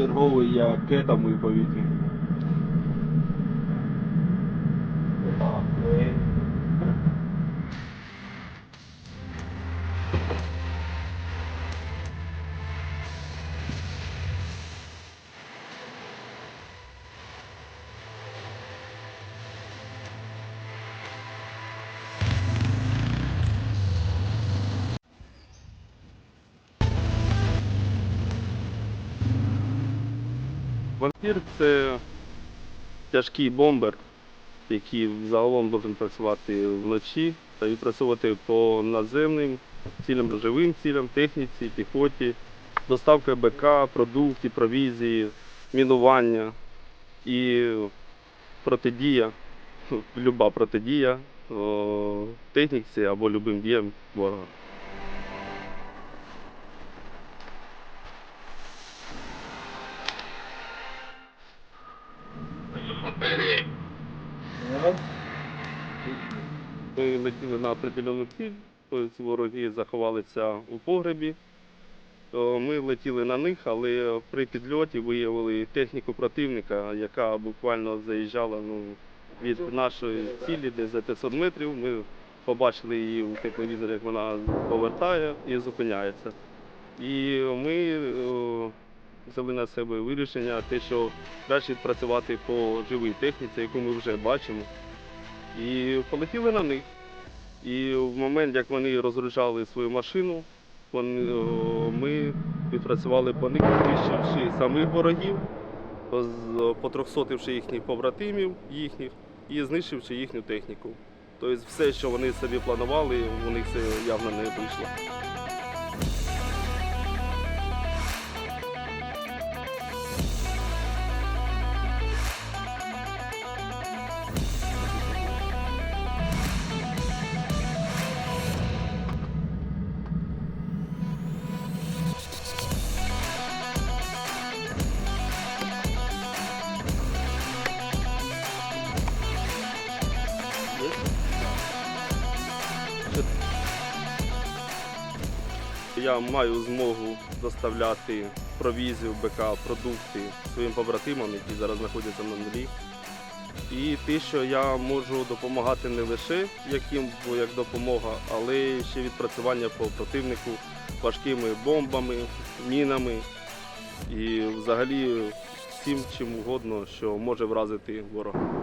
Черговий я кетами повітря. Вампір це тяжкий бомбер, який загалом повинен працювати вночі та відпрацьовувати по наземним цілям, живим цілям, техніці, піхоті, доставка БК, продуктів, провізії, мінування і протидія, люба протидія о, техніці або любим діям ворога. Ми летіли на определену ціль, тобто вороги заховалися у погребі. Ми летіли на них, але при підльоті виявили техніку противника, яка буквально заїжджала ну, від нашої цілі десь за 500 метрів. Ми побачили її у тепловізорі, як вона повертає і зупиняється. І ми о, взяли на себе вирішення, те, що краще відпрацювати по живій техніці, яку ми вже бачимо. І полетіли на них. І в момент, як вони розряджали свою машину, вони, ми відпрацювали по них, знищивши самих ворогів, потрохсотивши їхніх побратимів їхніх і знищивши їхню техніку. Тобто все, що вони собі планували, у них це явно не вийшло. Я маю змогу доставляти провізію, БК, продукти своїм побратимам, які зараз знаходяться на нулі. І те, що я можу допомагати не лише яким як допомога, але ще відпрацювання по противнику важкими бомбами, мінами і взагалі всім чим угодно, що може вразити ворога.